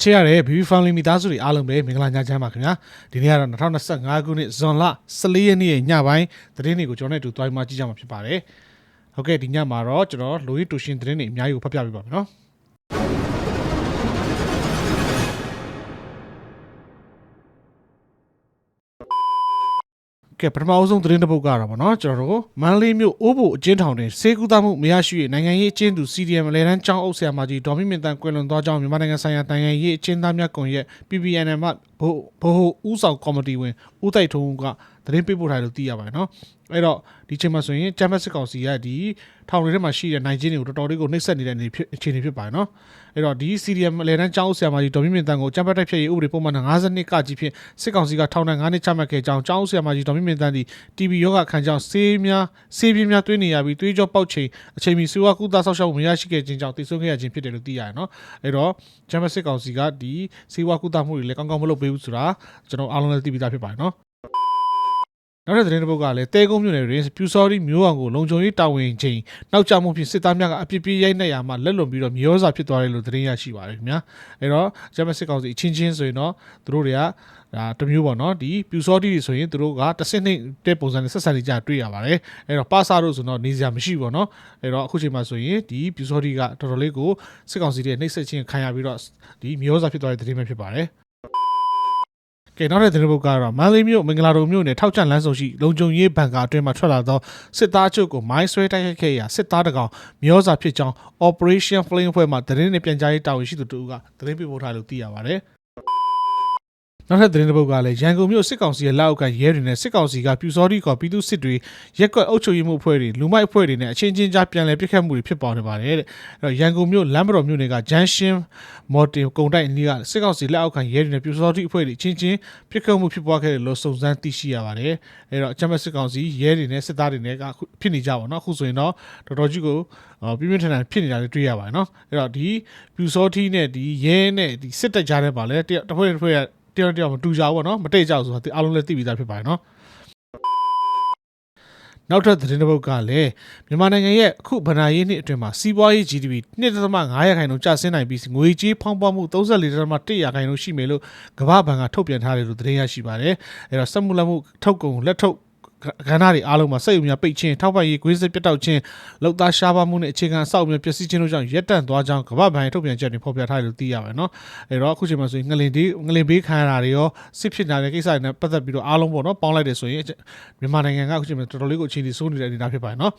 ချေရတဲ့ BB Family မိသားစုတွေအားလုံးပဲမင်္ဂလာညချမ်းပါခင်ဗျာဒီနေ့ကတော့2025ခုနှစ်ဇွန်လ14ရက်နေ့ရဲ့ညပိုင်းသတင်းတွေကိုကျွန်တော်နဲ့အတူတွိုင်းမှကြည့်ကြမှာဖြစ်ပါတယ်ဟုတ်ကဲ့ဒီညမှာတော့ကျွန်တော်လူကြီးတူရှင်သတင်းတွေအများကြီးကိုဖတ်ပြပေးပါမယ်နော် ကဲပထမအဆုံးသတင်းတစ်ပုဒ်ကတော့ဗောနော်ကျွန်တော်တို့မန္တလေးမြို့အိုးဘိုအကျဉ်းထောင်တွင်စေကူတာမှုမရရှိ၍နိုင်ငံရေးအကျဉ်းသူ CDM လေတန်းကျောင်းအုပ်ဆရာမကြီးဒေါ်မီမင်တန်ကွယ်လွန်သွားကြောင်းမြန်မာနိုင်ငံဆိုင်ရာနိုင်ငံရေးအကျဉ်းသားများကွန်ရက် PPNM မှဘို့ဘို့ဦးဆောင်ကော်မတီဝင်ဦးတိုက်ထုံးကသတင်းပေးပို့ထားတယ်လို့သိရပါတယ်နော် အဲ့တော့ဒီချိန်မှာဆိုရင်ကျမ်းမစစ်ကောင်စီကဒီထောင်တွေထဲမှာရှိတဲ့နိုင်ချင်းတွေကိုတော်တော်လေးကိုနှိပ်စက်နေတဲ့အနေဖြစ်အခြေအနေဖြစ်ပါတယ်နော်အဲ့တော့ဒီ CDM လေတန်းကျောင်းအုပ်ဆရာမကြီးဒေါ်မီမင်တန်ကိုကျမ်းပတ်တိုက်ဖြတ်ရေးဥပဒေပုံမှန်52ကကြီးဖြင့်စစ်ကောင်စီကထောင်ဒဏ်9နှစ်ချမှတ်ခဲ့ကြောင်းကျောင်းအုပ်ဆရာမကြီးဒေါ်မီမင်တန်သည် TB ယောဂခံကြောင်းဆေးများဆေးပြင်းများသွင်းနေရပြီးသွေးကြောပေါက်ချိန်အချိန်မီဆေးဝါးကုသဆောက်ရှောက်မှုမရရှိခဲ့ခြင်းကြောင့်တည်ဆုံခဲ့ရခြင်းဖြစ်တယ်လို့သိရတယ်နော်အဲ့တော့ဂျမစစ်ကောင်စီကဒီဆေးဝါးကုသမှုတွေလည်းကောင်းကောင်းမလုပ်ပေးဘူးဆိုတာကျွန်တော်အားလုံးလည်းသိပြီးသားဖြစ်ပါတယ်နော် နောက်တဲ့သတင်းတစ်ပုဒ်ကလည်းတဲကုန်းမြို့နယ်တွင်ပြူစော်ရီမျိုးအောင်ကိုလုံခြုံရေးတာဝန်ချိန်နောက်ကျမှုဖြင့်စစ်သားများကအပြစ်ပေးရိုက်နှက်ရမှာလက်လွန်ပြီးတော့မျိုးစာဖြစ်သွားတယ်လို့သတင်းရရှိပါတယ်ခင်ဗျာအဲ့တော့ဂျမစစ်ကောင်စီအချင်းချင်းဆိုရင်တော့သူတို့တွေကဒါတစ်မျိုးပေါ့နော်ဒီပြူစောတီတွေဆိုရင်သူတို့ကတစ်စနစ်တဲ့ပုံစံနဲ့ဆက်ဆံနေကြတွေ့ရပါတယ်အဲ့တော့ပါစာတို့ဆိုတော့နေစရာမရှိပေါ့နော်အဲ့တော့အခုချိန်မှာဆိုရင်ဒီပြူစောတီကတော်တော်လေးကိုစစ်ကောင်စီတွေနှိပ်စက်ခြင်းခံရပြီးတော့ဒီမျိုးစာဖြစ်သွားတဲ့သတင်းပဲဖြစ်ပါတယ် ကဲနောက်တဲ့သတင်းပုတ်ကတော့မန္တလေးမြို့မင်္ဂလာတုံမြို့နယ်ထောက်ချန်လမ်းစုံရှိလုံခြုံရေးဘဏ်ကအတွင်းမှာထွက်လာသောစစ်သားချုပ်ကိုမိုင်းဆွဲတိုက်ခိုက်ခဲ့ရာစစ်သားတကောင်မျိုးစာဖြစ်ကြောင်း Operation Flame ဖွဲ့မှသတင်းနဲ့ပြန်ကြားရေးတာဝန်ရှိသူတို့ကသတင်းပေးပို့ထားလို့သိရပါတယ် နောက်ထပ်သတင်းတစ်ပုဒ်ကလည်းရန်ကုန်မြို့စစ်ကောင်စီရဲ့လက်အောက်ကရဲတွေနဲ့စစ်ကောင်စီကပြူစောတိကော်ပြည်သူစစ်တွေရက်ကွက်အုပ်ချုပ်ရေးမှုအဖွဲ့တွေလူမိုက်အဖွဲ့တွေနဲ့အချင်းချင်းကြားပြန်လည်ပြစ်ခတ်မှုတွေဖြစ်ပေါ်နေပါတယ်တဲ့အဲ့တော့ရန်ကုန်မြို့လမ်းမတော်မြို့နယ်ကဂျန်ရှင်းမော်တင်ကုံတိုက်အနီးကစစ်ကောင်စီလက်အောက်ကရဲတွေနဲ့ပြူစောတိအဖွဲ့တွေအချင်းချင်းပြစ်ခတ်မှုဖြစ်ပွားခဲ့တယ်လို့စုံစမ်းသိရှိရပါတယ်အဲ့တော့အကြမ်းဖက်စစ်ကောင်စီရဲတွေနဲ့စစ်သားတွေနဲ့ကအခုဖြစ်နေကြပါတော့အခုဆိုရင်တော့တော်တော်ကြီးကိုအော်ပြင်းပြင်းထန်ထန်ဖြစ်နေတာလေးတွေ့ရပါတယ်နော်အဲ့တော့ဒီပြူစောတိနဲ့ဒီရဲနဲ့ဒီစစ်တပ်ကြားထဲမှာလည်းတစ်တစ်ဖွဲ့တစ်ဖွဲ့က တယောက်တယောက်မတူကြဘူးပေါ့နော်မတိတ်ကြဘူးဆိုတာအားလုံးလည်းသိပြီးသားဖြစ်ပါတယ်နော်နောက်ထပ်သတင်းတစ်ပုဒ်ကလည်းမြန်မာနိုင်ငံရဲ့အခုဗဏ္ဍာရေးနှစ်အတွင်းမှာစီးပွားရေး GDP 1.5ရာခိုင်နှုန်းကျဆင်းနိုင်ပြီးငွေကြေးဖောင်းပွားမှု34.1ရာခိုင်နှုန်းရှိမယ်လို့ကမ္ဘာ့ဘဏ်ကထုတ်ပြန်ထားတယ်လို့သတင်းရရှိပါတယ်အဲတော့စက်မှုလက်မှုထုတ်ကုန်လက်ထုတ် ကဏ္ဍတွေအားလုံးမှာစိတ်အများပိတ်ခြင်းထောက်ပံ့ရေးကွင်းစစ်ပြတ်တောက်ခြင်းလောက်သားရှားပါမှုနဲ့အခြေခံအဆောက်အအုံပျက်စီးခြင်းတို့ကြောင့်ရက်တန့်သွားကြောင်းကမ္ဘာ့ဘဏ်ရဲ့ထုတ်ပြန်ချက်တွေဖော်ပြထားတယ်လို့သိရပါတယ်နော်အဲတော့အခုချိန်မှာဆိုရင်ငလင်ဒီငလင်ဘေးခံရတာတွေရောစစ်ဖြစ်နေတဲ့ကိစ္စတွေနဲ့ပတ်သက်ပြီးတော့အားလုံးပေါ့နော်ပေါင်းလိုက်တယ်ဆိုရင်မြန်မာနိုင်ငံကအခုချိန်မှာတော်တော်လေးကိုအခြေအနေဆိုးနေတဲ့အနေအထားဖြစ်ပါတယ်နော်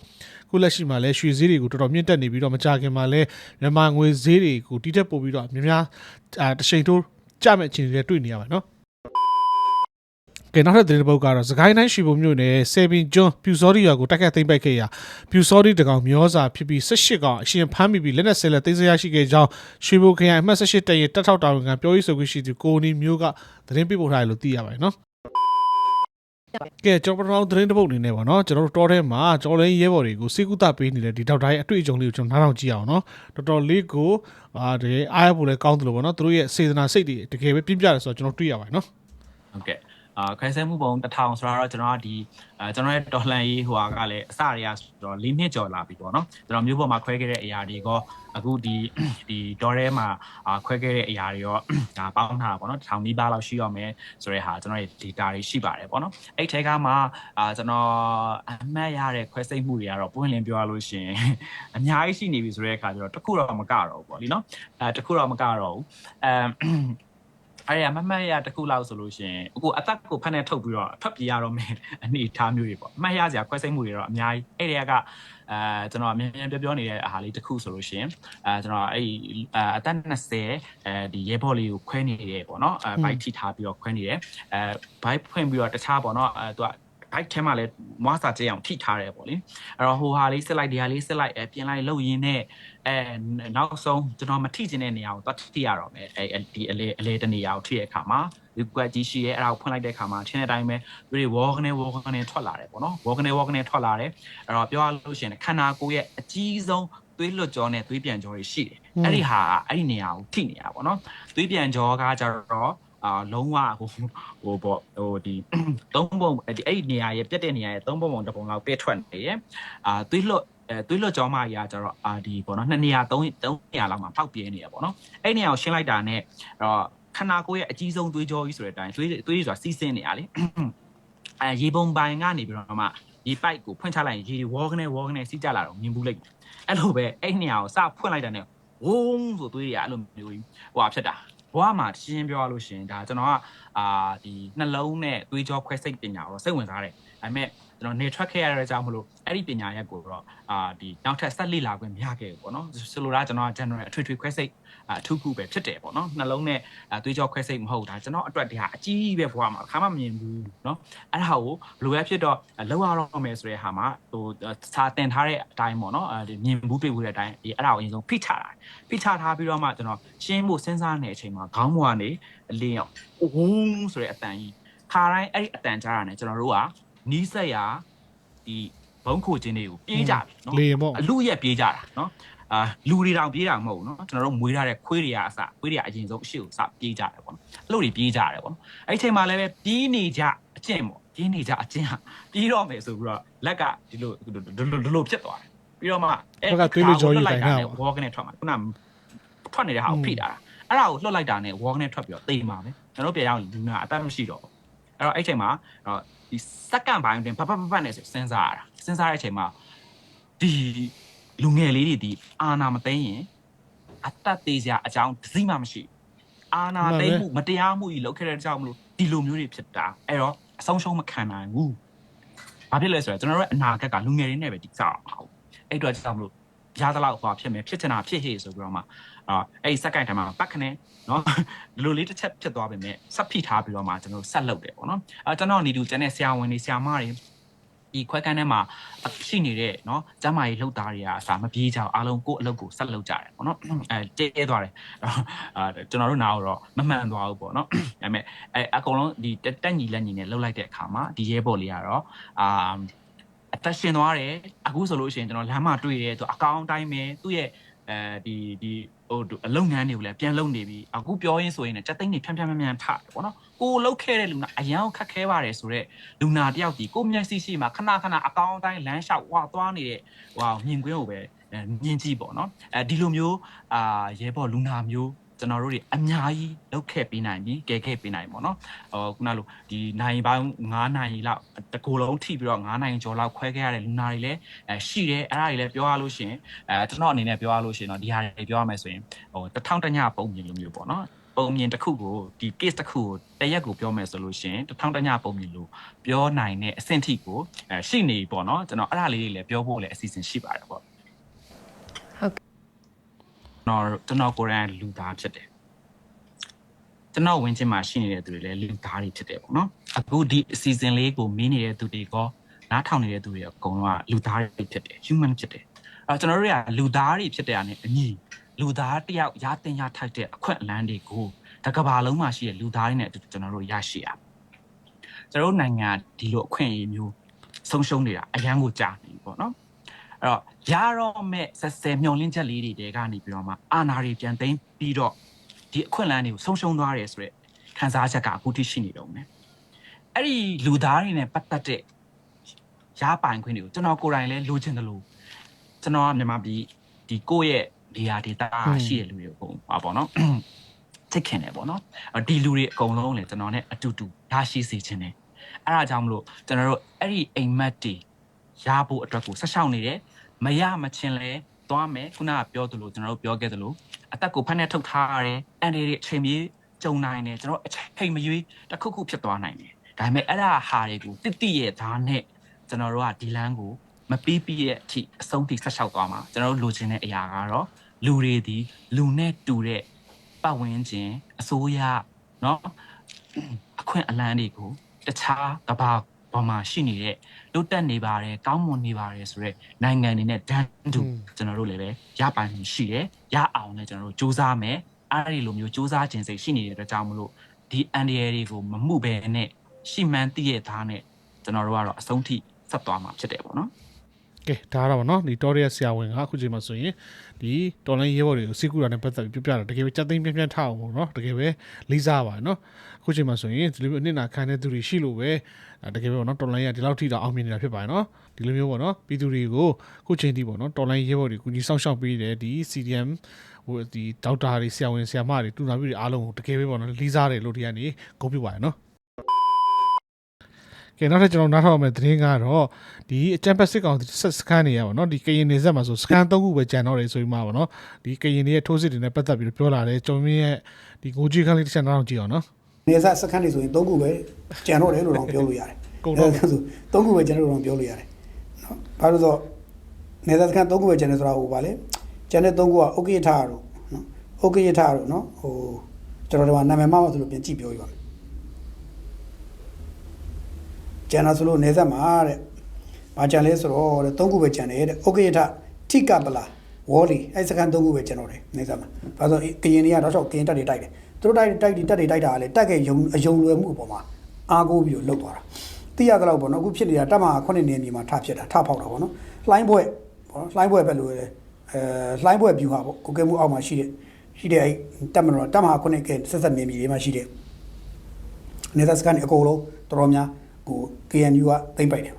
ခုလက်ရှိမှာလည်းရွှေဈေးတွေကိုတော်တော်မြင့်တက်နေပြီးတော့မကြခင်မှာလည်းမြန်မာငွေဈေးတွေကိုတီးတက်ပို့ပြီးတော့များများအာတစ်ချိန်တိုးကြမဲ့အခြေအနေတွေတွေ့နေရပါတယ်နော် ကဲနောက်ထပ်သတင်းတစ်ပုဒ်ကတော့စကိုင်းတိုင်းရှိပုံမြို့နယ်ဆေဘင်ကျွန်းပြူစောဒီရွာကိုတိုက်ခတ်သိမ်းပိုက်ခဲ့ရာပြူစောဒီတကောင်မျောစာဖြစ်ပြီး18ကောင်အရှင်ဖမ်းမိပြီးလက်နက်ဆဲလက်သိမ်းဆရာရှိခဲ့ကြောင်းရွှေဘိုခရိုင်အမှတ်18တပ်ရဲ့တပ်ထောက်တာဝန်ခံပြောရေးဆိုခွင့်ရှိသူကိုနီမျိုးကသတင်းပေးပို့ထားတယ်လို့သိရပါတယ်နော်ကဲကျွန်တော်ပထမသတင်းတစ်ပုဒ်အနေနဲ့ပါနော်ကျွန်တော်တို့တော်ထဲမှာကျော်လင်းရဲဘော်တွေကိုစေကူတာပေးနေတဲ့ဒီဒေါက်တာရဲ့အတွေ့အကြုံလေးကိုကျွန်တော်နားထောင်ကြည့်အောင်နော်တော်တော်လေးကိုအာတကယ်အားရဖို့လည်းကောင်းတယ်လို့ပေါ့နော်သူတို့ရဲ့စေတနာစိတ်တွေတကယ်ပဲပြပြတယ်ဆိုတော့ကျွန်တော်တွေ့ရပါတယ်နော်ဟုတ်ကဲ့ အာခိုင်ဆဲမှုပုံ1000ဆိုတော့ကျွန်တော်ကဒီအဲကျွန်တော်ရဲ့ဒေါ်လန်ရေးဟိုဟာကလည်းအစတွေကဆိုတော့၄နှစ်ကျော်လာပြီပေါ့နော်ကျွန်တော်မျိုးပေါ်မှာခွဲခဲ့တဲ့အရာတွေကောအခုဒီဒီဒေါ်ရဲမှာအာခွဲခဲ့တဲ့အရာတွေရောဒါပေါင်းထားတာပေါ့နော်1000နီးပါးလောက်ရှိရမယ်ဆိုတဲ့ဟာကျွန်တော်ရဲ့ data တွေရှိပါတယ်ပေါ့နော်အဲ့ထဲကမှအာကျွန်တော်အမှတ်ရတဲ့ခွဲစိတ်မှုတွေကတော့ပွင့်လင်းပြောရလို့ရှိရင်အများကြီးရှိနေပြီဆိုတဲ့အခါကျတော့တခုတော့မကတော့ဘူးပေါ့လीနော်အဲတခုတော့မကတော့ဘူးအဲ အဲ့ရမမှတ်ရတစ်ခုလောက်ဆိုလို့ရှိရင်အခုအသက်ကိုဖက်နဲ့ထုတ်ပြီးတော့ဖက်ပြေးရတော့မယ်အနေအထားမျိုးတွေပေါ့အမှတ်ရစရာခွဲစိတ်မှုတွေတော့အများကြီးအဲ့ဒီကအဲကျွန်တော်အမြင်မြန်ပြောပြောနေတဲ့အားလေးတစ်ခုဆိုလို့ရှိရင်အဲကျွန်တော်အဲ့အသက်20အဲဒီရဲဘော်လေးကိုခွဲနေတယ်ပေါ့နော်အဲဘိုက်ထိထားပြီးတော့ခွဲနေတယ်အဲဘိုက်ဖွင့်ပြီးတော့တခြားပေါ့နော်အဲသူက bike ထဲမှာလည်းမွားစာကျအောင်ထိထားတယ်ပေါ့လေအဲ့တော့ဟိုဟာလေးစစ်လိုက်ဒီဟာလေးစစ်လိုက်အဲပြင်လိုက်လှုပ်ရင်းနဲ့အဲနောက်ဆုံးကျွန်တော်မထိချင်တဲ့နေရာကိုသွားထိရတော့မယ်အဲဒီအလေအလေတနေရာကိုထိရတဲ့အခါမှာဒီကွက်ကြီးရှိရဲအဲ့ဒါကိုဖွင့်လိုက်တဲ့အခါမှာချင်းတဲ့အတိုင်းပဲသူတွေ walk နဲ့ walk နဲ့ထွက်လာတယ်ပေါ့နော် walk နဲ့ walk နဲ့ထွက်လာတယ်အဲ့တော့ပြောရလို့ရှိရင်ခန္ဓာကိုယ်ရဲ့အကြီးဆုံးသွေးလွတ်ကြောနဲ့သွေးပြန်ကြောတွေရှိတယ်အဲ့ဒီဟာအဲ့ဒီနေရာကိုထိနေရပါပေါ့နော်သွေးပြန်ကြောကကြတော့ အာလုံးဝဟိုဟိုပေါ့ဟိုဒီသုံးပုံဒီအဲ့ဒီနေရာရဲ့ပြက်တဲ့နေရာရဲ့သုံးပုံပုံတစ်ပုံလောက်ပြည့်ထွက်နေရဲ့အာသွေးလွတ်အဲသွေးလွှတ်ကြောင်းမကြီးကကျတော့အာဒီပေါ့နော်နှစ်နေရာသုံးသုံးနေရာလောက်မှာဖောက်ပြဲနေရပေါ့နော်အဲ့နေရာကိုရှင်းလိုက်တာနဲ့အဲ့တော့ခန္ဓာကိုယ်ရဲ့အကြီးဆုံးသွေးကြောကြီးဆိုတဲ့အတိုင်းသွေးသွေးဆိုတာစီးဆင်းနေရလေအဲရေပုံပိုင်ကနေပြီးတော့မှရေပိုက်ကိုဖွင့်ချလိုက်ရင်ရေဝေါကနေဝေါကနေစီးကြလာတော့မြင်ဘူးလိုက်အဲ့လိုပဲအဲ့နေရာကိုစဖွင့်လိုက်တာနဲ့ဝုန်းဆိုသွေးရအဲ့လိုမျိုးကြီးဟိုဟာဖြစ်တာ ဘဝမှာရှင်းပြောရလို့ရှိရင်ဒါကျွန်တော်ကအာဒီနှလုံးနဲ့သွေးကြောခွဲစိတ်ပညာကိုတော့စိတ်ဝင်စားတယ်ဒါပေမဲ့ကျွန်တော်နေထွက်ခဲ့ရတဲ့အကြောင်းမလို့အဲ့ဒီပညာရက်ကိုတော့အာဒီနောက်ထပ်ဆက်လေ့လာခွင့်မရခဲ့ဘူးပေါ့နော်ဆိုလိုတာကျွန်တော်က general အထွေထွေခွဲစိတ် အထူးခုပဲဖြစ်တယ်ပေါ့နော်နှလုံးနဲ့သွေးကြောခွဲစိတ်မဟုတ်တာကျွန်တော်အတွက်ဒီဟာအကြီးပဲဘဝမှာအခါမှမမြင်ဘူးเนาะအဲ့ဒါကိုဘယ်လိုပဲဖြစ်တော့လောက်ရတော့မယ်ဆိုတဲ့ဟာမှာဟိုစာတင်ထားတဲ့အတိုင်းပေါ့နော်အဲဒီမြင်ဘူးတွေ့ဘူးတဲ့အတိုင်းဒီအဲ့ဒါကိုအရင်ဆုံးဖိချတာဖိချထားပြီးတော့မှကျွန်တော်ရှင်းဖို့စဉ်းစားနေတဲ့အချိန်မှာခေါင်းမွာနေအလင်းရောက်ဝုန်းဆိုတဲ့အတန်ကြီးခါတိုင်းအဲ့ဒီအတန်ကြားတာ ਨੇ ကျွန်တော်တို့ကနီးစက်ရာဒီဘုံခိုခြင်းတွေကိုပြေးကြပြီเนาะ လေပေါ့ အလူရက်ပြေးကြတာเนาะ အာလူတွေတောင်ပြေးတာမဟုတ်ဘူးเนาะကျွန်တော်တို့မွေးထားတဲ့ခွေးတွေကအစခွေးတွေကအရင်ဆုံးအရှိကိုစပြေးကြတယ်ပေါ့နော်အဲ့လိုတွေပြေးကြတယ်ပေါ့နော်အဲ့ဒီအချိန်မှာလည်းပဲပြေးနေကြအကျင့်ပေါ့ပြေးနေကြအကျင့်ဟာပြေးတော့မယ်ဆိုပြီးတော့လက်ကဒီလိုဒီလိုဒီလိုဖြစ်သွားတယ်ပြီးတော့မှဝေါကနေထွက်မှာခုနထွက်နေတဲ့ဟာကိုဖိတာအဲ့ဒါကိုလွတ်လိုက်တာနဲ့ဝေါကနေထွက်ပြီးတော့တေးမှာပဲကျွန်တော်ပြန်ရောက်လူနာအသက်မရှိတော့အဲ့တော့အဲ့ချိန်မှာဒီစက္ကန့်ပိုင်းတွင်ဖဖဖဖနဲ့စဉ်းစားရတာစဉ်းစားတဲ့အချိန်မှာဒီ လူငယ်လေးတွေဒီအာနာမသိရင်အတတ်သေးစရာအကြောင်းတစ်စိမှမရှိအာနာသိမှုမတရားမှုကြီးလုပ်ခဲ့တဲ့အကြောင်းမလို့ဒီလိုမျိုးတွေဖြစ်တာအဲ့တော့အဆုံးရှုံးမခံနိုင်ဘူးဘာဖြစ်လဲဆိုတော့ကျွန်တော်တို့အနာဂတ်ကလူငယ်တွေနဲ့ပဲတိကျအောင်ဟုတ်အဲ့တော့ကြောင့်မလို့ရသလောက်ဟောဖြစ်မယ်ဖြစ်ချင်တာဖြစ်ဟေ့ဆိုပြီးတော့မှအာအဲ့စက်ကိုင်တိုင်းမှာပတ်ခနဲ့နော်ဒီလိုလေးတစ်ချက်ဖြစ်သွားပြီမဲ့ဆက်ဖိထားပြီးတော့မှကျွန်တော်ဆက်လုပ်တယ်ပေါ့နော်အဲကျွန်တော်နေတူကျန်တဲ့ဆရာဝန်တွေဆရာမတွေ ဒီခွဲကန်းထဲမှာရှိနေတဲ့เนาะကျမ်းမာရေးလှုပ်သားတွေကအစားမပြေးကြအောင်အားလုံးကိုယ့်အလုပ်ကိုဆက်လုပ်ကြတယ်ပေါ့နော်အဲကျဲသွားတယ်အာကျွန်တော်တို့နားတော့မမှန်သွားဘူးပေါ့နော်ဒါပေမဲ့အဲအကုန်လုံးဒီတက်ညီလက်ညီနဲ့လှုပ်လိုက်တဲ့အခါမှာဒီရဲဘော်လေးကတော့အာအသက်ရှင်သွားတယ်အခုဆိုလို့ရှိရင်ကျွန်တော်လမ်းမှာတွေ့တယ်သူအကောင့်တိုင်းပဲသူ့ရဲ့ အဲဒီဒီဟိုအလုပ်ငန်းတွေကိုလည်းပြန်လုပ်နေပြီအခုပြောရင်းဆိုရင်လည်းစက်သိန်းတွေဖြန်းဖြန်းဖြန်းဖြန်းထတယ်ပေါ့နော်ကိုလောက်ခဲ့တဲ့လူနာအရန်ခက်ခဲပါတယ်ဆိုတော့လူနာတယောက်ဒီကိုမျက်စိရှိမှာခဏခဏအကောင့်တိုင်းလမ်းလျှောက်ဝါသွားနေတဲ့ဟိုမြင်ကွင်းကိုပဲမြင်ကြည့်ပေါ့နော်အဲဒီလိုမျိုးအာရဲဘော်လူနာမျိုး ကျွန်တော်တို့တွေအများကြီးလောက်ခဲ့ပေးနိုင်ပြီကဲခဲ့ပေးနိုင်ပေါ့နော်ဟိုခုနလိုဒီနိုင်ပေါင်း9နိုင်လောက်တကူလုံးထိပြီးတော့9နိုင်ကျော်လောက်ခွဲခဲ့ရတဲ့လူနာတွေလည်းအဲရှိတယ်အဲ့ဒါတွေလည်းပြောရလို့ရှိရင်အဲကျွန်တော်အနေနဲ့ပြောရလို့ရှိရင်တော့ဒီဟာတွေပြောရမယ်ဆိုရင်ဟိုတထောင်တညပုံမြင်လိုမျိုးပေါ့နော်ပုံမြင်တစ်ခုကိုဒီ case တစ်ခုကိုတရက်ကိုပြောမယ်ဆိုလို့ရှိရင်တထောင်တညပုံမြင်လို့ပြောနိုင်တဲ့အဆင့်ထိကိုအဲရှိနေပေါ့နော်ကျွန်တော်အဲ့ဒါလေးတွေလည်းပြောဖို့လည်းအစီအစဉ်ရှိပါတယ်ပေါ့ဟုတ် ကျွန်တော်ကျွန်တော်ကိုယ်တိုင်လူသားဖြစ်တယ်ကျွန်တော်ဝင်ချင်းမှာရှိနေတဲ့သူတွေလည်းလူသားတွေဖြစ်တယ်ပေါ့နော်အခုဒီအစီအစဉ်လေးကိုမင်းနေတဲ့သူတွေကနားထောင်နေတဲ့သူတွေအကုန်လုံးကလူသားတွေဖြစ်တယ် human ဖြစ်တယ်အဲကျွန်တော်တို့ကလူသားတွေဖြစ်တဲ့အနဲ့အညီလူသားတယောက်ရတင်ရထိုက်တဲ့အခွင့်အလမ်းတွေကိုတကဘာလုံးမှာရှိတဲ့လူသားတွေနဲ့အတူကျွန်တော်တို့ရရှိရကျွန်တော်တို့နိုင်ငံဒီလိုအခွင့်အရေးမျိုးဆုံးရှုံးနေတာအရန်ကိုကြာနေပြီပေါ့နော် အဲ့တော့ရတော့မဲ့ဆက်ဆယ်မျောလင်းချက်လေးတွေတဲကနေပြီးတော့မှအာနာတွေပြန်သိမ်းပြီးတော့ဒီအခွင့်အလမ်းတွေကိုဆုံးရှုံးသွားတယ်ဆိုတော့ခံစားချက်ကအခုထိရှိနေတော့မယ်အဲ့ဒီလူသားတွေနဲ့ပတ်သက်တဲ့ရပိုင်ခွင့်တွေကိုကျွန်တော်ကိုယ်တိုင်လည်းလိုချင်တယ်လို့ကျွန်တော်ကမြန်မာပြည်ဒီကိုယ့်ရဲ့နေရာဒေသရှိတဲ့လူတွေအကုန်ပါပေါ့နော်ချစ်ခင်တယ်ပေါ့နော်ဒီလူတွေအကုန်လုံးလည်းကျွန်တော်နဲ့အတူတူရရှိစေချင်တယ်အဲ့ဒါကြောင့်မလို့ကျွန်တော်တို့အဲ့ဒီအိမ်မက်တွေရဖို့အတွက်ကိုဆက်ရှောင်နေတယ် မရမချင်းလဲသွားမယ်ခုနကပြောသလိုကျွန်တော်တို့ပြောခဲ့သလိုအသက်ကိုဖက်နဲ့ထုတ်ထားရတယ်အန်ဒီတွေအချိန်ကြီးကြုံနိုင်တယ်ကျွန်တော်အချိန်မရွေးတစ်ခုခုဖြစ်သွားနိုင်တယ်ဒါပေမဲ့အဲ့ဒါဟာတွေကိုတိတိရဲ့သားနဲ့ကျွန်တော်တို့ကဒီလမ်းကိုမပြီးပြည့်ရဲ့အထိအဆုံးထိဆက်လျှောက်သွားမှာကျွန်တော်တို့လိုချင်တဲ့အရာကတော့လူတွေဒီလူနဲ့တူတဲ့ပတ်ဝန်းကျင်အစိုးရเนาะအခွင့်အလမ်းတွေကိုတခြားကဘာ ပေါ်မှာရှိနေတဲ့လွတ်တက်နေပါတယ်ကောင်းမွန်နေပါတယ်ဆိုတော့နိုင်ငံတွေနဲ့ဒန်းတူကျွန်တော်တို့လည်းပဲရပိုင်မှုရှိတယ်ရအောင်လည်းကျွန်တော်တို့စူးစမ်းမယ်အဲ့ဒီလိုမျိုးစူးစမ်းခြင်းစိတ်ရှိနေတဲ့အတွက်ကြောင့်မလို့ဒီအန်ဒီရတွေကိုမမှုပဲနဲ့ရှိမှန်းသိရသားနဲ့ကျွန်တော်တို့ကတော့အဆုံးထိဆက်သွားမှာဖြစ်တယ်ပေါ့နော် ကဲဒါကတော့ဗောနော်ဒီတော်ရရဲ့ဆရာဝန်ကအခုချိန်မှာဆိုရင်ဒီတော်လိုင်းရဲဘော်တွေကိုစိတ်ကူတာနဲ့ပတ်သက်ပြီးပြပြတာတကယ်ပဲစက်သိမ်းပြင်းပြင်းထားအောင်ပေါ့နော်တကယ်ပဲလေးစားပါနော်အခုချိန်မှာဆိုရင်ဒီလိုမျိုးအနှစ်နာခံတဲ့သူတွေရှိလို့ပဲအဲတကယ်ပဲဗောနော်တော်လိုင်းရဒီလောက်ထိတော့အောင်မြင်နေတာဖြစ်ပါတယ်နော်ဒီလိုမျိုးဗောနော်ပြည်သူတွေကိုအခုချိန်ထိဗောနော်တော်လိုင်းရဲဘော်တွေကူညီဆောင်ရှောက်ပေးတယ်ဒီ CDM ဟိုဒီဒေါက်တာတွေဆရာဝန်ဆရာမတွေတူနာပြတွေအားလုံးကိုတကယ်ပဲဗောနော်လေးစားတယ်လို့ဒီကနေဂုဏ်ပြုပါတယ်နော် ကဲနောက်ထပ်ကျွန်တော်နားထောင်မယ့်သတင်းကတော့ဒီအချမ်ပက်စစ်ကောင်ဆက်စကန်နေရပါတော့ဒီကရင်နေဆက်မှာဆိုစကန်၃ခုပဲကြံတော့တယ်ဆိုပြီးမှပါတော့ဒီကရင်နေရဲ့ထိုးစစ်တွေနဲ့ပတ်သက်ပြီးတော့ပြောလာတယ်ကျွန်မရဲ့ဒီကိုကြီးခန်းလေးတစ်ချက်နားထောင်ကြည့်အောင်နော်နေဆက်စကန်နေဆိုရင်၃ခုပဲကြံတော့တယ်လို့တော့ပြောလို့ရတယ်ကုန်တော့ဆို၃ခုပဲကြံတော့တော့ပြောလို့ရတယ်နော်ဘာလို့ဆိုနေဆက်စကန်၃ခုပဲကြံတယ်ဆိုတာဟိုပါလေကြံတဲ့၃ခုကဥက္ကိဋ္ဌတို့နော်ဥက္ကိဋ္ဌတို့နော်ဟိုကျွန်တော်တို့ကနာမည်မှမဆိုလို့ပြန်ကြည့်ပြောပြပါမယ် ကျန်တာဆိုလို့နေဆက်မှာတဲ့။ဘာကြံလဲဆိုတော့တဲ့သုံးခုပဲကြံတယ်တဲ့။ဥက္ကဋ္ဌထိကပလာဝေါ်လီအဲစကန်သုံးခုပဲကျွန်တော်တယ်နေစားမှာဒါဆိုကရင်တွေကတော့တော့ကရင်တက်တွေတိုက်တယ်သူတို့တိုက်တိုက်ဒီတက်တွေတိုက်တာကလည်းတက်ခဲ့ယုံအယုံလွယ်မှုအပေါ်မှာအားကိုးပြီးတော့လောက်သွားတာသိရသလောက်ပေါ့နော်အခုဖြစ်နေတာတက်မှာခုနှစ်နေမြေမှာထဖြစ်တာထဖောက်တာပေါ့နော်လှိုင်းဘွဲ့ပေါ့နော်လှိုင်းဘွဲ့ပဲလို့လေအဲလှိုင်းဘွဲ့ဗျူဟာပေါ့ကိုကဲမှုအောက်မှာရှိတဲ့ရှိတဲ့အဲတက်မှာတော့တက်မှာခုနှစ်ကဲဆက်ဆက်နေမြေတွေမှာရှိတဲ့နေစားစကန်အကုန်လုံးတော်တော်များ ကို KNU ကသိမ့်ပိုက်တယ်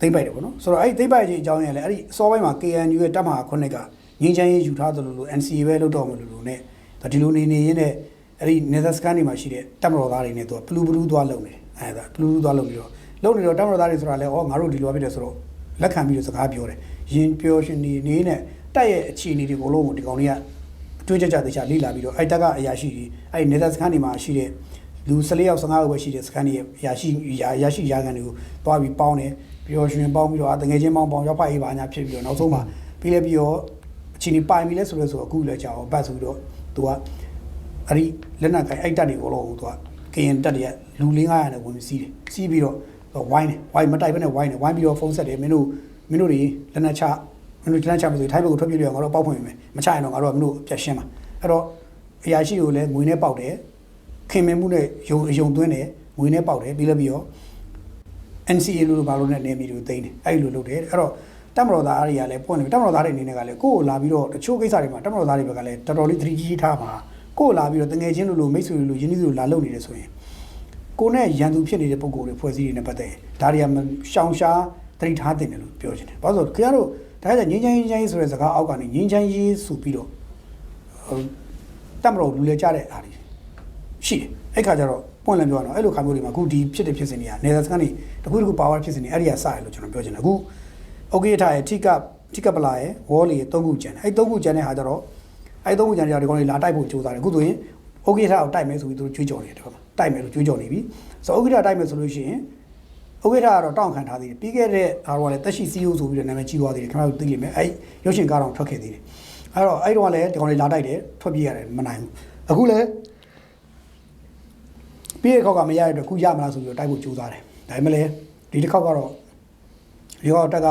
သိမ့်ပိုက်တယ်ပေါ့နော်ဆိုတော့အဲ့ဒီသိမ့်ပိုက်ခြင်းအကြောင်းရင်းလည်းအဲ့ဒီအစောပိုင်းမှာ KNU ရဲ့တပ်မဟာခုနှစ်ကငင်းချမ်းရေးယူထားသလိုလို NCA ပဲလုပ်တော့မလို့လို့ ਨੇ ဒါဒီလိုနေနေရင်းနဲ့အဲ့ဒီနေသက်စကန်တွေမှာရှိတဲ့တပ်မတော်သားတွေနဲ့သူကဘလူးဘလူးသွားလုံနေတယ်အဲ့ဒါဘလူးဘလူးသွားလုံပြီးတော့လုံနေတော့တပ်မတော်သားတွေဆိုတာလည်းဩငါတို့ဒီလိုဖြစ်တယ်ဆိုတော့လက်ခံပြီးတော့စကားပြောတယ်ရင်ပြောရှင်နေနေနဲ့တက်ရဲ့အခြေအနေတွေကိုလုံးကိုဒီကောင်တွေကအတွေ့အကြုံတေချာလေ့လာပြီးတော့အဲ့တက်ကအရာရှိတွေအဲ့နေသက်စခန်းတွေမှာရှိတဲ့ လူ14ယောက်15ယောက်ပဲရှိတဲ့စခန်းတွေရဲ့အရာရှိရာအရာရှိရာခံတွေကိုတွားပြီးပေါင်းတယ်ပြီးတော့ရှင်ပေါင်းပြီးတော့အတငယ်ချင်းပေါင်းပေါင်းရောက်ဖိုက်အေးပါညာဖြစ်ပြီးတော့နောက်ဆုံးမှာပြီးလဲပြီးတော့အချင်းကြီးပိုင်ပြီလဲဆိုလဲဆိုအခုလဲကြာအောင်ပတ်ဆိုပြီးတော့သူကအဲ့ဒီလက်နက်ကအဲ့တက်တွေကိုတော့သူကကရင်တက်တွေကလူ900နဲ့ဝင်ပြီးစီးတယ်စီးပြီးတော့ဝိုင်းတယ်ဝိုင်းမတိုက်ဘဲနဲ့ဝိုင်းတယ်ဝိုင်းပြီးတော့ဖုန်းဆက်တယ်မင်းတို့မင်းတို့တွေလက်နက်ချမင်းတို့လက်နက်ချမဆိုထိုင်းဘက်ကိုထွက်ပြေးလို့ရငါတို့ပေါက်ဖွင့်မယ်မချရင်တော့ငါတို့ကမင်းတို့ပြတ်ရှင်းပါအဲ့တော့အရာရှိကိုလည်းငွေနဲ့ပေါက်တယ် ခင်မင်မှုနဲ့ယုံအယုံသွင်းတယ်ငွေနဲ့ပေါက်တယ်ပြီးလည်းပြီးတော့ NCA လို့ဘာလို့နဲ့နေမီတွေကိုသိမ်းတယ်အဲ့လိုလုပ်တယ်အဲ့တော့တမတော်သားတွေကလည်းပွင့်တယ်တမတော်သားတွေအနေနဲ့ကလည်းကိုယ့်ကိုလာပြီးတော့တချို့ကိစ္စတွေမှာတမတော်သားတွေဘက်ကလည်းတော်တော်လေးသတိကြီးထားပါကိုယ့်ကိုလာပြီးတော့တငယ်ချင်းလိုလိုမိတ်ဆွေလိုလိုရင်းနှီးလိုလာလုပ်နေတယ်ဆိုရင်ကိုယ်နဲ့ရန်သူဖြစ်နေတဲ့ပုံကိုယ်တွေဖွဲ့စည်းနေနဲ့ပတ်သက်ရင်ဒါတွေကရှောင်ရှားသတိထားတင်တယ်လို့ပြောချင်တယ်ဘာလို့လဲဆိုတော့ခင်ဗျားတို့ဒါကြငင်းချမ်းငင်းချမ်းဆိုတဲ့စကားအောက်ကနေငင်းချမ်းရေးဆိုပြီးတော့ဟိုတမတော်လူလေကြတဲ့အားတွေ ရှိတယ်အဲ့ခါကျတော့ပွင့်လန်းပြောရအောင်အဲ့လိုခါမျိုးတွေမှာအခုဒီဖြစ်တဲ့ဖြစ်စဉ်တွေကနေသာစကန်နေတခုတခု power ဖြစ်စဉ်တွေအဲ့ဒီကစရလို့ကျွန်တော်ပြောချင်တယ်အခု okay ထားရဲ့ tick up tick up လာရဲ့ wall လေး၃ခုကျန်တယ်အဲ့၃ခုကျန်တဲ့ဟာကျတော့အဲ့၃ခုကျန်တဲ့ဟာဒီကောင်တွေလာတိုက်ဖို့ကြိုးစားတယ်အခုဆိုရင် okay ထားကိုတိုက်မယ်ဆိုပြီးသူတို့ကြွေးကြော်နေတယ်တော်မှာတိုက်မယ်လို့ကြွေးကြော်နေပြီဆိုတော့ okay ထားတိုက်မယ်ဆိုလို့ရှိရင်ဥက္ကဋ္ဌကတော့တောင်းခံထားသေးတယ်ပြီးခဲ့တဲ့ဟာတော့လည်းတက်ရှိ CEO ဆိုပြီးတော့နာမည်ကြီးသွားသေးတယ်ခင်ဗျားတို့သိလိမ့်မယ်အဲ့ရုပ်ရှင်ကားတော်ထွက်ခဲ့သေးတယ်အဲ့တော့အဲ့တော့လည်းဒီကောင်လေးလာတိုက်တယ်ထွက်ပြေးရတယ်မနိုင်ဘူးအခုလည်း ပြီးရခောက်ကမရတဲ့အတွက်ခုရမလားဆိုပြီးတော့တိုက်ဖို့ကြိုးစားတယ်ဒါပေမဲ့လည်းဒီတစ်ခေါက်ကတော့ဒီခေါက်တက်က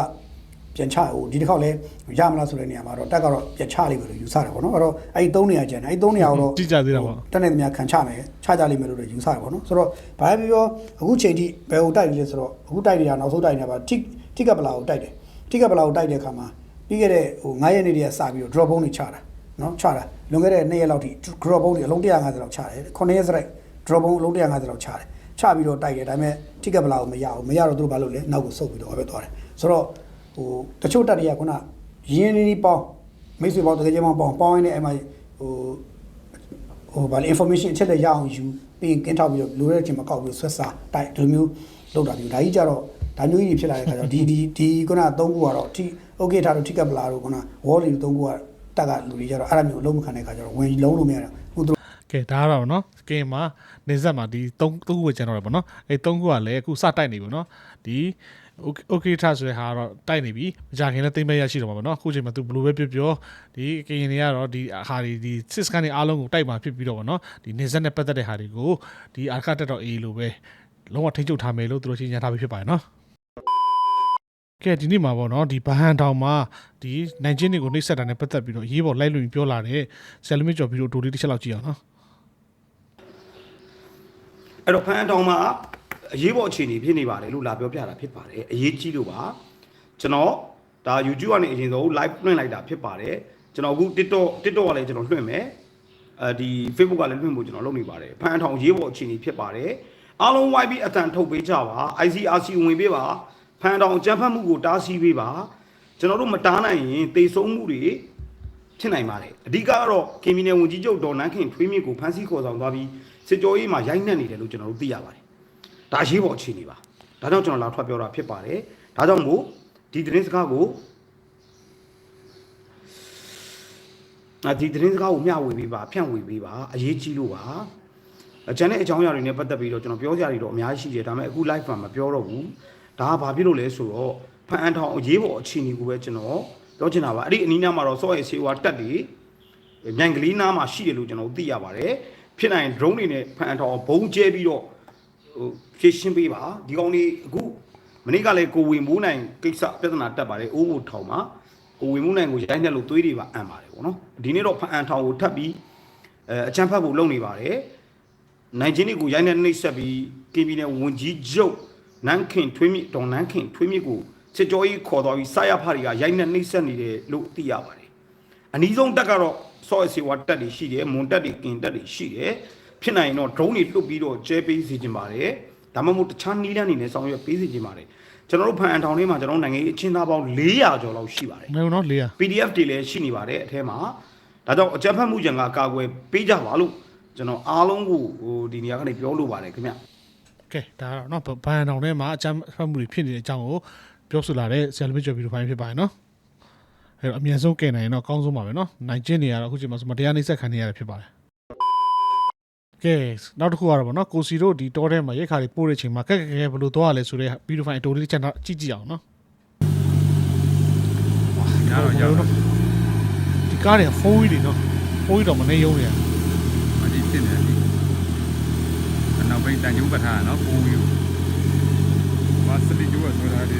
ပြန်ချဟိုဒီတစ်ခေါက်လည်းရမလားဆိုတဲ့နေရာမှာတော့တက်ကတော့ပြန်ချလိမ့်မယ်လို့ယူဆတယ်ပေါ့နော်အဲ့တော့အဲ့ဒီ၃နေရာကျန်တယ်အဲ့ဒီ၃နေရာကိုတော့ကြည့်ကြသေးတာပေါ့တက်နေသမျှခံချမယ်ချကြလိမ့်မယ်လို့လည်းယူဆတယ်ပေါ့နော်ဆိုတော့ဘာပဲပြောအခုချိန်ထိဘယ်ဟိုတိုက်လဲဆိုတော့အခုတိုက်နေတာနောက်ဆုံးတိုက်နေတာပါတိတိကပလာကိုတိုက်တယ်တိကပလာကိုတိုက်တဲ့အခါမှာပြီးခဲ့တဲ့ဟို9ရက်နေ့တည်းကစပြီးတော့ drop bone တွေချတာနော်ချတာလွန်ခဲ့တဲ့2ရက်လောက်ထိ drop bone တွေအလုံး150လောက်ချတယ်9ရက်စရိုက် drop bone အလုံး150လောက်ချတယ်ချပြီးတော့တိုက်တယ်ဒါပေမဲ့တိကပလာကိုမရဘူးမရတော့သူတို့ဘာလုပ်လဲနောက်ကိုဆုတ်ပြီးတော့ပဲသွားတယ်ဆိုတော့ဟိုတချို့တက်တွေကခုနရင်းနေနေပေါင်းမိတ်ဆွေပေါင်းတကယ်ချင်းပေါင်းပေါင်းပေါင်းရင်းနဲ့အဲ့မှာဟိုဟိုဗာလေ information အချက်လက်ရအောင်ယူပြီးရင်ကင်းထောက်ပြီးတော့လိုတဲ့အချိန်မှာကောက်ပြီးဆွဲစားတိုက်ဒီလိုမျိုးလုပ်တာမျိုးဒါကြီးကြတော့ဒါမျိုးကြီးဖြစ်လာတဲ့ခါကျတော့ဒီဒီဒီခုနသုံးခုကတော့ထိ okay ထားတော့ထိကပ်ပလာတော့ခုန wall တွေသုံးခုကတက်ကလူတွေကြတော့အဲ့ဒါမျိုးအလုံးမခံတဲ့ခါကျတော့ဝင်လုံးလို့မရတော့ခုသူကဲဒါကတော့ဗောနော်ကင်မှာ နေဆက်မှာဒီ3 3ခုပဲကျန်တော့တယ်ဗောနော်အဲ3ခုကလည်းအခုစတိုက်နေပြီဗောနော်ဒီโอเคထားဆိုတဲ့ဟာကတော့တိုက်နေပြီမကြခင်လည်းတိမ့်မဲ့ရရှိတော့မှာဗောနော်အခုချိန်မှာသူဘလူးပဲပြောပြောဒီကရင်တွေကတော့ဒီဟာတွေဒီစစ်စကန်တွေအားလုံးကိုတိုက်မှာဖြစ်ပြီးတော့ဗောနော်ဒီနေဆက်နဲ့ပတ်သက်တဲ့ဟာတွေကိုဒီအာခတက်တော့အေးလို့ပဲလုံးဝထိန်းချုပ်ထားမယ်လို့သူတို့ရှင်းပြထားပြီးဖြစ်ပါတယ်နော်ကဲဒီနေ့မှာပေါ့နော်ဒီဘဟန်တောင်မှာဒီနိုင်ချင်းတွေကိုနှိပ်စက်တာနဲ့ပတ်သက်ပြီးတော့ရေးပေါ်လိုက်လို့ပြောလာတဲ့ဆယ်လမီကျော်ပြီးတော့ဒိုလေးတစ်ချက်လောက်ကြည့်အောင်နော် အဲ့တော့ဖန်တောင်မှာအရေးပေါ်အခြေအနေဖြစ်နေပါတယ်လို့လာပြောပြတာဖြစ်ပါတယ်အရေးကြီးလို့ပါကျွန်တော်တဒါ YouTube ကနေအရင်ဆုံး live လွှင့်လိုက်တာဖြစ်ပါတယ်ကျွန်တော်အခု TikTok TikTok ကလည်းကျွန်တော်လွှင့်မယ်အဲဒီ Facebook ကလည်းလွှင့်ဖို့ကျွန်တော်လုပ်နေပါတယ်ဖန်ထောင်ရေးပေါ်အခြေအနေဖြစ်ပါတယ်အားလုံး YB အတန်ထုတ်ပေးကြပါ ICRC ဝင်ပေးပါဖန်ထောင်ကြမ်းဖက်မှုကိုတားဆီးပေးပါကျွန်တော်တို့မတားနိုင်ရင်တေဆုံးမှုတွေဖြစ်နိုင်ပါတယ်အဓိကကတော့ကင်မီနယ်ဝန်ကြီးချုပ်ဒေါ်နန်းခင်ထွေးမြင့်ကိုဖမ်းဆီးခေါ်ဆောင်သွားပြီး စစ်ကြောရေးမှာရိုက်နှက်နေတယ်လို့ကျွန်တော်တို့သိရပါတယ်ဒါရေးပေါ်အခြေအနေပါဒါကြောင့်ကျွန်တော်လာထွက်ပြောတာဖြစ်ပါတယ်ဒါကြောင့်မို့ဒီသတင်းစကားကိုအဒီသတင်းစကားကိုမျှဝေပေးပါဖြန့်ဝေပေးပါအရေးကြီးလို့ပါအကျန်တဲ့အကြောင်းအရာတွေနဲ့ပတ်သက်ပြီးတော့ကျွန်တော်ပြောစရာတွေတော့အများကြီးရှိတယ်ဒါပေမဲ့အခု live မှာမပြောတော့ဘူးဒါကဘာဖြစ်လို့လဲဆိုတော့ဖန်အန်ထောင်အရေးပေါ်အခြေအနေကိုပဲကျွန်တော်ပြောချင်တာပါအဲ့ဒီအနီးနားမှာတော့စောရဲဆေးဝါတက်တွေမြိုင်ကလေးနားမှာရှိတယ်လို့ကျွန်တော်သိရပါတယ် ဖြစ်နိုင် drone တွေနဲ့ဖန်အန်ထောင်ဘုံကျဲပြီးတော့ဟိုဖြည့်ရှင်းပေးပါဒီကောင်လေးအခုမနေ့ကလည်းကိုဝင်မိုးနိုင်ကိစ္စပြဿနာတက်ပါတယ်အိုးဘိုထောင်မှာကိုဝင်မှုနိုင်ကိုရိုက်နှက်လို့သွေးတွေပါအံပါတယ်ပေါ့နော်ဒီနေ့တော့ဖန်အန်ထောင်ကိုထပ်ပြီးအဲအချမ်းဖတ်ဖို့လုပ်နေပါတယ်နိုင်ချင်းတွေကိုရိုက်နှက်နှိပ်စက်ပြီးကေပီနဲ့ဝန်ကြီးချုပ်နန်းခင်ထွေးမြင့်ဒေါ်နန်းခင်ထွေးမြင့်ကိုစစ်ကြောရေးခေါ်သွားပြီးစာရဖတွေကရိုက်နှက်နှိပ်စက်နေတယ်လို့သိရပါတယ် အနည်းဆုံးတက်ကတော့ဆော့အစီဝါတက်တွေရှိတယ်မွန်တက်တွေကင်တက်တွေရှိတယ်ဖြစ်နိုင်ရင်တော့ drone တွေလွတ်ပြီးတော့ကျဲပေးစီခြင်းပါတယ်ဒါမှမဟုတ်တခြားနီးလန်းနေနဲ့ဆောင်ရွက်ပေးစီခြင်းပါတယ်ကျွန်တော်တို့ဖန်အန်ထောင်လေးမှာကျွန်တော်တို့နိုင်ငံရေးအချင်းသားပေါင်း400ကျော်လောက်ရှိပါတယ်မဟုတ်နော်လေးရ PDF တွေလည်းရှိနေပါတယ်အထဲမှာဒါကြောင့်အကြမ်းဖက်မှုကြံကအကာအကွယ်ပေးကြပါလို့ကျွန်တော်အားလုံးကိုဟိုဒီနေရာကနေပြောလိုပါတယ်ခင်ဗျကဲဒါကတော့နော်ဘန်တောင်ထဲမှာအကြမ်းဖက်မှုတွေဖြစ်နေတဲ့အကြောင်းကိုပြောဆိုလာတဲ့ဆရာလူမကျော်ဗီဒီယိုဖိုင်ဖြစ်ပါတယ်နော် အဲ့တော့အမြန်ဆုံးကင်နိုင်ရင်တော့အကောင်းဆုံးပါပဲနော်နိုင်ကျင့်နေရတော့အခုချိန်မှာဆိုမတရားနှိပ်စက်ခံနေရတယ်ဖြစ်ပါတယ်ကဲနောက်တစ်ခုကတော့ဗောနော်ကိုစီတို့ဒီတောထဲမှာရက်ခါလေးပို့တဲ့အချိန်မှာကက်ကက်ကက်ဘယ်လိုသွားရလဲဆိုတဲ့ဗီဒီယိုဖိုင်အတူလေးချက်တော့ကြည့်ကြည့်အောင်နော်ရတော့ရောက်တော့ဒီကားတွေက4 wheel တွေနော်4 wheel တော့မနေရုံးနေရမဒီဖြစ်နေတယ်အနောက်ဘိတ်တန်ကျုံးပတ်ထားနော်ပူယူမစလီကျိုးဆိုတာဒီ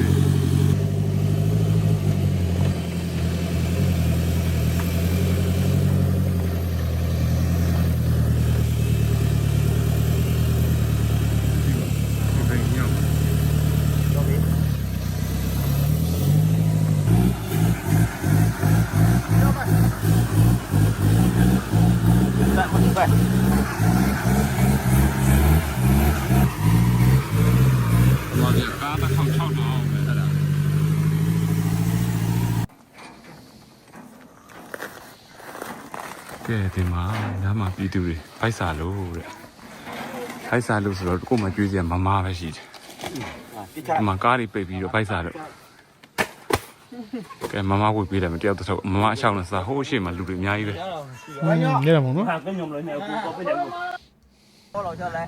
တော့ဒီကားတစ်ခေါက်6တော့အောင်ပဲအဲ့ဒါကဲဒီမှာညမှာ ပြည်သူတွေဖိုက်စာလို့တဲ့ဖိုက်စာလို့ဆိုတော့ကို့မှာကြွေးစရာမမပဲရှိတယ်ဒီမှာကားတွေပိတ်ပြီးတော့ဖိုက်စာလို့ကဲမမဝေပေးတယ်မတယောက်တစ်ထုပ်မမအချောင်းနဲ့စာဟိုးရှိမှလူတွေအများကြီးပဲနေရမှာနော်ဟောတော့ချက်လဲ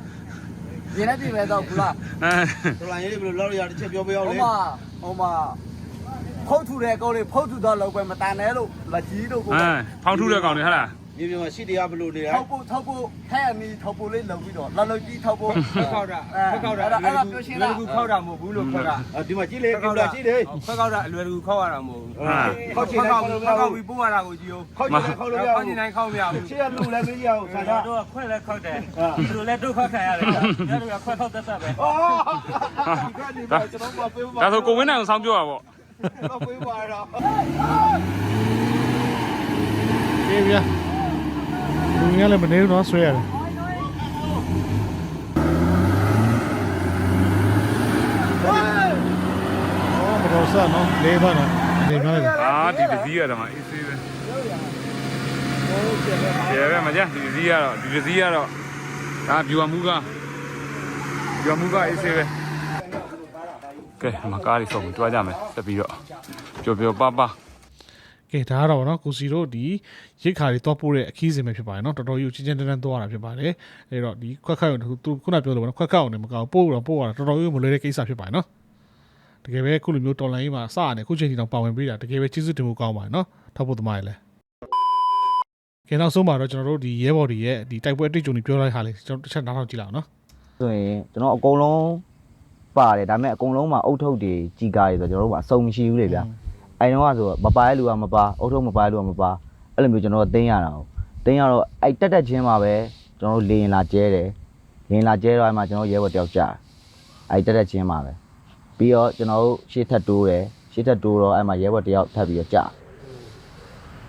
ရင်းနဲ့ပြည်ပဲတော့ဘူးလားအဲတော်လိုင်းရေးဘယ်လိုလောက်ရတစ်ချက်ပြောပြအောင်ဟိုလေမှာဟိုမှာဖုတ်ထူတဲ့ကောင်းလေးဖုတ်ထူတော့လောက်ပဲမတန်နဲ့လို့လက်ကြီးတို့ကိုအဲဖောက်ထုတဲ့ကောင်တွေဟဟလား မြေပြင်မှာရှိတရားဘယ်လိုနေတာထောက်ဖို့ထောက်ဖို့ဟဲ့အမီထောက်ဖို့လေးလုပ်ပြီးတော့လှလှကြီးထောက်ဖို့ဖက်ခောက်တာဖက်ခောက်တာအဲ့ဒါပြောရှင်းလွယ်လားတကူခောက်တာမဟုတ်ဘူးလို့ဖက်ကဒီမှာကြည့်လေကင်မရာကြည့်လေဖက်ခောက်တာအလွယ်တကူခောက်ရတာမဟုတ်ဘူးဟာခောက်ချင်ဖက်တယ်ခောခောက်က်လို့ဖက်မရခောက်ဘူးပြီးပို့ရတာကိုကြည့်ဦးခောက်ချင်တယ်ခောက်လို့မရခောက်ဘူးနေနိုင်ခောက်မရဘူးရှေ့ကလူလည်းမရဘူးဆန္ဒတို့ကခွဲလဲခောက်တယ်ဒီလိုလဲတို့ခောက်ခံရတယ်ညတို့ကခွဲခောက်တတ်တတ်ပဲအော်ဒီကနေပါကျွန်တော်မပေးပါဒါဆိုကိုဝင်းနိုင်အောင်ဆောင်းပြောတာပေါ့တော့ပေးပါတော့ကဲဗျာ လူငယ်လည်းမနေဘူးနော်ဆွဲရတယ်အော်မတော်ဆာနော်လေးပါနော်နေပါလေအာဒီဒစီကတော့အေးဆေးပဲကျေပဲမကြဒီဒစီကတော့ဒီဒစီကတော့ဒါဗျူအမှုကဗျူအမှုကအေးဆေးပဲကဲမကားလေးဆုံးတွားကြမယ်တက်ပြီးတော့ပျော်ပျော်ပါပါ ကဲဒါကတော့ဗောနော်ကိုစီတို့ဒီရိတ်ခါတွေတော့ပို့တဲ့အခီးစဉ်ပဲဖြစ်ပါတယ်နော်တော်တော်ကြီးချင်းချင်းတန်းတန်းသွားတာဖြစ်ပါတယ်အဲ့တော့ဒီခွက်ခတ်အောင်သူခုနပြောလို့ဗောနော်ခွက်ခတ်အောင်လည်းမကောက်ပို့တော့ပို့ရတာတော်တော်ကြီးမလွယ်တဲ့ကိစ္စဖြစ်ပါတယ်နော်တကယ်ပဲခုလိုမျိုးတော်လိုင်းကြီးမှာစရတယ်ခုချိန်ကြီးတော့ပါဝင်ပေးတာတကယ်ပဲကျေးဇူးတင်ဖို့ကောင်းပါတယ်နော်ထောက်ဖို့သမားရလဲကဲနောက်ဆုံးမှာတော့ကျွန်တော်တို့ဒီရဲဘော်တွေရဲ့ဒီတိုက်ပွဲအတွေ့အကြုံတွေပြောလိုက်တာလေကျွန်တော်တစ်ချက်နားထောင်ကြည့်လိုက်အောင်နော်ဆိုရင်ကျွန်တော်အကုန်လုံးပါတယ်ဒါပေမဲ့အကုန်လုံးမှာအုတ်ထုတ်တွေကြီးကားတွေဆိုတော့ကျွန်တော်တို့ကအစုံမရှိဘူးလေဗျာ အဲတော့ကဆိုမပါတဲ့လူကမပါအုတ်ထုတ်မပါတဲ့လူကမပါအဲ့လိုမျိုးကျွန်တော်တို့သိမ်းရတာဟုတ်သိမ်းရတော့အဲ့တက်တက်ချင်းမှာပဲကျွန်တော်တို့လေရင်လာကျဲတယ်လေရင်လာကျဲတော့အဲ့မှာကျွန်တော်ရဲဘော်တယောက်ကြာအဲ့တက်တက်ချင်းမှာပဲပြီးတော့ကျွန်တော်တို့ရှေ့ထပ်တိုးတယ်ရှေ့ရှေ့ထက်တိုးတော့အဲ့မှာရဲဘော်တယောက်ထပ်ပြီးတော့ကြာ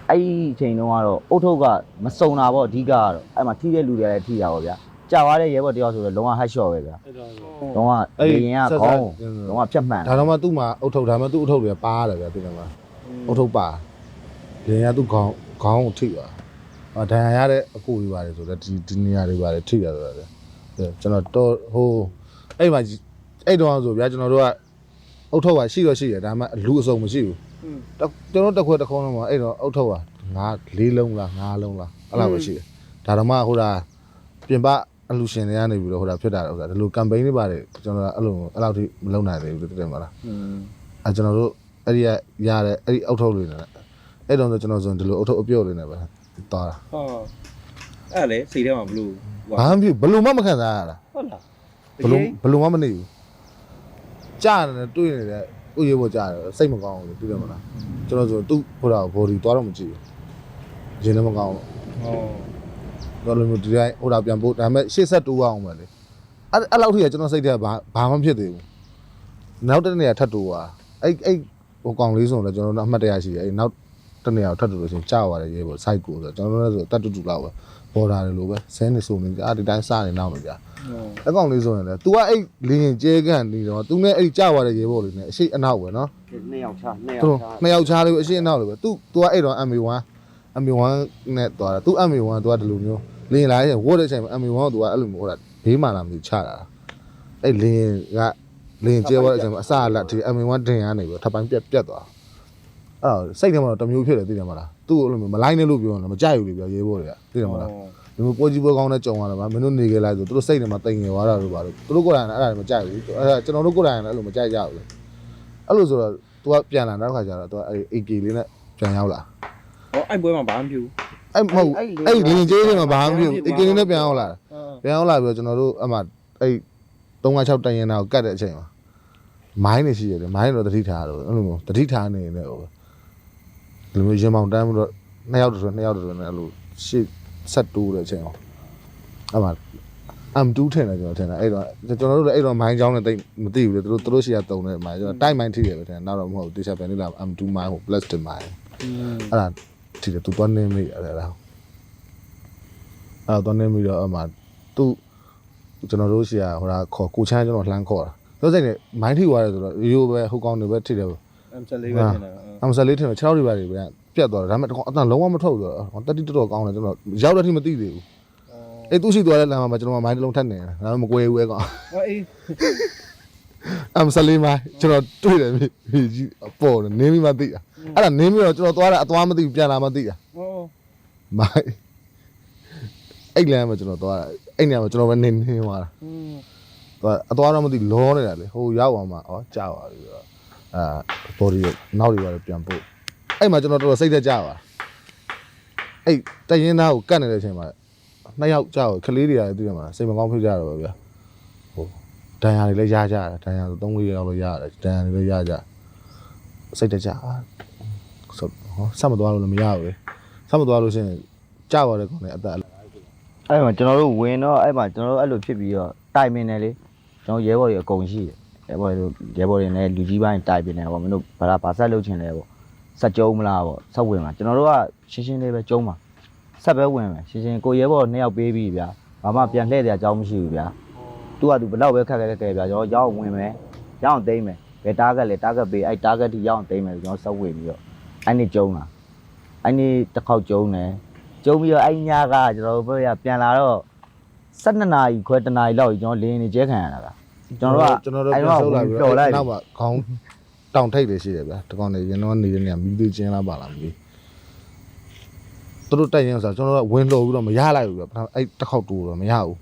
အဲ့ဒီအချိန်တုန်းကတော့အုတ်ထုတ်ကမစုံတာပေါ့အဓိကကတော့အဲ့မှာထိတဲ့လူတွေလည်းထိတာပေါ့ဗျာ ကြာသွားတဲ့ရဲဘော်တယောက်ဆိုတော့လုံးဝဟတ်ရှော့ပဲဗျာလုံးဝလေရင်ကခေါင်းလုံးဝဖြတ်မှန်ဒါတော့မှသူ့မှာအုတ်ထုတ်ဒါမှသူ့အုတ်ထုတ်တွေပါရတယ်ဗျာသိတယ်မလားအုတ်ထုတ်ပါလင်ရသူ့ခေါင်းခေါင်းကိုထိပါအော်ဒဏ်ရာရတဲ့အကူတွေပါတယ်ဆိုတော့ဒီဒီနေရာတွေပါတယ်ထိရဆိုတော့ဗျာကျွန်တော်တော့ဟိုအဲ့မှာအဲ့တော့ဆိုဗျာကျွန်တော်တို့ကအုတ်ထုတ်ပါရှိတော့ရှိတယ်ဒါမှလူအစုံမရှိဘူးကျွန်တော်တက်ခွဲတစ်ခေါင်းလုံးမှာအဲ့တော့အုတ်ထုတ်ပါငါ၄လုံးလား၅လုံးလားအဲ့လိုပဲရှိတယ်ဒါတော့မှဟိုဒါပြင်ပ အလူရှင်တွေကနေပြီးတော့ဟိုဒါဖြစ်တာဥစ္စာဒီလို campaign တွေပါတယ်ကျွန်တော်အဲ့လိုအဲ့လောက်ထိမလုပ်နိုင်သေးဘူးသိတယ်မလားအဲကျွန်တော်တို့အဲ့ဒီကရတဲ့အဲ့ဒီအောက်ထုတ်လေးနဲ့အဲ့တော့ဆိုကျွန်တော်ဆိုဒီလိုအောက်ထုတ်အပြုတ်လေးနဲ့ပဲတောတာဟောအဲ့လေစိတ်ထဲမှာဘလို့ဘာမှမဖြစ်ဘယ်လို့မှမခံစားရတာဟုတ်လားဘယ်လို့ဘယ်လို့မှမနေဘူးကြားနေတယ်တွေ့နေတယ်ဥရေပေါ်ကြားတယ်စိတ်မကောင်းဘူးလို့သိတယ်မလားကျွန်တော်ဆိုသူ့ဟိုတာ body သွားတော့မကြည့်ဘူးရင်လည်းမကောင်းဘူးဟောတော့ လိုမျိုးဒီတိုင်းဟိုတာပြန်ပို့ဒါပေမဲ့ရှေ့ဆက်တိုးအောင်ပဲလေအဲ့အဲ့လောက်ထိကကျွန်တော်စိတ်ထဲဘာဘာမှဖြစ်သေးဘူးနောက်တစ်နေရာထပ်တိုးသွားအဲ့အဲ့ဟိုကောင်လေးဆိုတော့ကျွန်တော်တို့အမှတ်တရရှိတယ်အဲ့နောက်တစ်နေရာထပ်တိုးလို့ရှိရင်ကြာသွားတယ်ရေပေါ့ site ကိုဆိုတော့ကျွန်တော်တို့လည်းဆိုတတ်တူတူလောက်ပဲပေါ်တာတွေလိုပဲဆင်းနေဆိုနေကြအဲ့ဒီတိုင်းစနေနောက်မှာကြာအဲ့ကောင်လေးဆိုရင်လေ तू ကအဲ့လင်းရင်ကျဲကန်နေတော့ तू နဲ့အဲ့ဒီကြာသွားတဲ့ရေပေါ့လေးနဲ့အရှိအနောက်ပဲနော် နှစ်ယောက်ချနှစ် သူ ယောက်ချ နှစ်ယောက်ချားလေးပဲအရှိအနောက်လေးပဲ तू तू ကအဲ့တော့ MA1 MA1 နဲ့သွားတာ तू MA1 तू ကဒီလိုမျိုးလင်းလာရင်ဝတ်တဲ့အချိန်မှာ MA1 ကို तू ကအဲ့လိုမျိုးဟိုတာဘေးမှလာမသိချတာအဲ့လင်းကလင်းကျဲသွားတဲ့အချိန်မှာအစအလက်ဒီ MA1 တင်ရနေပြီထပ်ပိုင်းပြက်ပြက်သွားအဲ့တော့စိတ်ထဲမှာတော့တစ်မျိုးဖြစ်တယ်သိတယ်မလားသူ့ကိုအဲ့လိုမျိုးမလိုက်နဲ့လို့ပြောရင်လည်းမကြိုက်ဘူးလေပြောရေးဖို့တွေကသိတယ်မလားဒီလိုပွဲကြီးပွဲကောင်းတဲ့ကြုံရတာပါမင်းတို့နေခဲ့လိုက်ဆိုသူတို့စိတ်ထဲမှာတိမ်ငယ်သွားတာလို့ပါလို့သူတို့ကိုယ်တိုင်လည်းအဲ့ဒါတွေမကြိုက်ဘူးအဲ့ဒါကျွန်တော်တို့ကိုယ်တိုင်လည်းအဲ့လိုမကြိုက်ကြဘူးလေအဲ့လိုဆိုတော့ तू ကပြန်လာတဲ့ခါကျတော့ तू အဲ့ AK လေးနဲ့ပြန်ရောက်လာ ဟောအဲ့ပွဲမှာဘာမှမဖြစ်ဘူး အဲ့မဟုတ်အဲ့လင်းကျေးတွေမှာဘာမှမဖြစ်ဘူး AK လေးနဲ့ပြန်ရောက်လာပြန်ရောက်လာပြီးတော့ကျွန်တော်တို့အမှအဲ့356တန်ရင်နာကိုကတ်တဲ့အချိန်မှာမိုင်းနေရှိရတယ်မိုင်းတော့တတိထားတော့အဲ့လိုမျိုးတတိထားနေနေဟိုဒီလိုမျိုးရင်မောင်တန်းပြီးတော့နှစ်ယောက်တူနှစ်ယောက်တူနဲ့အဲ့လိုရှေ့ဆက်တိုးတဲ့အချိန်အောင်အဲ့မှာ M2 ထင်တယ်ကျွန်တော်ထင်တာအဲ့တော့ကျွန်တော်တို့လည်းအဲ့တော့မိုင်းချောင်းနဲ့တိတ်မသိဘူးလေသူတို့သူတို့ရှိရတုံတဲ့မိုင်းကျွန်တော်တိုက်မိုင်းထိတယ်ပဲထင်တယ်နောက်တော့မဟုတ်ဘူးတေချာပြန်နေလာ M2 မိုင်းဟို plus တင်မိုင်း အဲ့ဒါ ထိတယ်သူသွားနေမိတယ်အဲ့ဒါအဲ့တော့သွားနေမိတော့အမှသူကျွန်တော်တို့ရှိရဟိုဒါခေါ်ကိုချမ်းကျွန်တော်လှမ်းခေါ်တာသူစိတ်နဲ့မိုင်းထိသွားတယ်ဆိုတော့ရိုးပဲဟိုကောင်းနေပဲထိတယ်ပဲ M74 ပဲနေတယ်အမစလေးထင်တယ်6တွေပါတွေပဲပြတ်သွားတယ်ဒါပေမဲ့တကောင်အတန်လုံးဝမထုတ်ဘူးဆိုတော့တက်တိတော်တော်ကောင်းတယ်ကျွန်တော်ရောက်တဲ့အထိမသိသေးဘူးအေးသူရှိသွားတဲ့လမ်းမှာကျွန်တော်မိုင်းတစ်လုံးထက်နေတယ်ဒါပေမဲ့မကွဲဘူးအဲကောင်ဟောအေးအမစလေးမိုင်းကျွန်တော်တွေ့တယ်မြေကြီးပေါ်တယ်နင်းပြီးမှသိတာ အဲ့ဒါနင်းပြီးတော့ကျွန်တော်သွားတာအသွားမသိဘူးပြန်လာမှသိတာဟောမိုင်းအဲ့လမ်းမှာကျွန်တော်သွားတာအဲ့နေရာမှာကျွန်တော်ပဲနင်းနင်းသွားတာอืมသွားအသွားတော့မသိလောနေတာလေဟိုရောက်အောင်မှာဩကြာပါပြီဆိုတော့အာ body နောက်တွေပါပြန်ပို့အဲ့မှာကျွန်တော်တော်တော်စိတ်သက်ကြပါအဲ့တရင်သားကိုကတ်နေတဲ့အချိန်မှာနှစ်ယောက်ကြောက်ကလေးတွေကလည်းသိရမှာစိတ်မကောင်းဖြစ်ကြတော့ဗျာဟိုဒဏ်ရာတွေလည်းရကြတယ်ဒဏ်ရာဆို3လေးယောက်လို့ရတယ်ဒဏ်ရာတွေလည်းရကြစိတ်သက်ကြအာ ဆိုဟောဆက်မသွားလို့လည်းမရဘူးလေဆက်မသွားလို့ရှိရင်ကြောက်ရတဲ့ကောင်လည်းအသက်အဲ့မှာကျွန်တော်တို့ဝင်တော့အဲ့မှာကျွန်တော်တို့အဲ့လိုဖြစ်ပြီးတော့တိုင်ပင်တယ်လေကျွန်တော်ရဲဘော်တွေအကုန်ရှိတယ်ရဲဘော်တွေရဲဘော်တွေနဲ့လူကြီးပိုင်းတိုင်ပင်တယ်ပေါ့မင်းတို့ဘာသာဘာဆက်လုပ်ချင်လဲပေါ့ဆက်ကြုံမလားပေါ့ဆက်ဝင်မှာကျွန်တော်တို့ကရှင်းရှင်းလေးပဲကြုံမှာဆက်ပဲဝင်မယ်ရှင်းရှင်းကိုရဲဘော်နှစ်ယောက်ပေးပြီးဗျာဘာမှပြန်လှည့်တဲ့အကြောင်းမရှိဘူးဗျာသူကသူဘလောက်ပဲခက်ခက်ခက်ခက်ဗျာကျွန်တော်ရောက်အောင်ဝင်မယ်ရောက်အောင်သိမ်းမယ်ဘယ်တားဂက်လဲတားဂက်ပေးအဲ့တားဂက်ထိရောက်အောင်သိမ်းမယ်ကျွန်တော်ဆက်ဝင်ပြီးတော့ အဲ့နေ့ကြုံလာအဲ့နေ့တစ်ခေါက်ကြုံတယ်ကြုံပြီးတော့အဲ့ညကကျွန်တော်တို့ဘက်ကပြန်လာတော့12နာရီခွဲတနာရီလောက်ကြီးကျွန်တော်လင်းနေကျဲခံရတာဗျကျွန်တော်တို့ကကျွန်တော်တို့အဲ့ပြန်တော့ဆုပ်လာပြီးပျော်လိုက်နောက်မှာခေါင်းတောင်ထိတ်တွေရှိတယ်ဗျာတကောင်နေရင်တော့နေတဲ့နေရာမီးသွေးချင်းလားပါလားမသိသူတို့တိုက်ရင်ဆိုကျွန်တော်တို့ကဝင်လို့ပြီးတော့မရလိုက်ဘူးဗျာပထမအဲ့တစ်ခေါက်တူတော့မရဘူး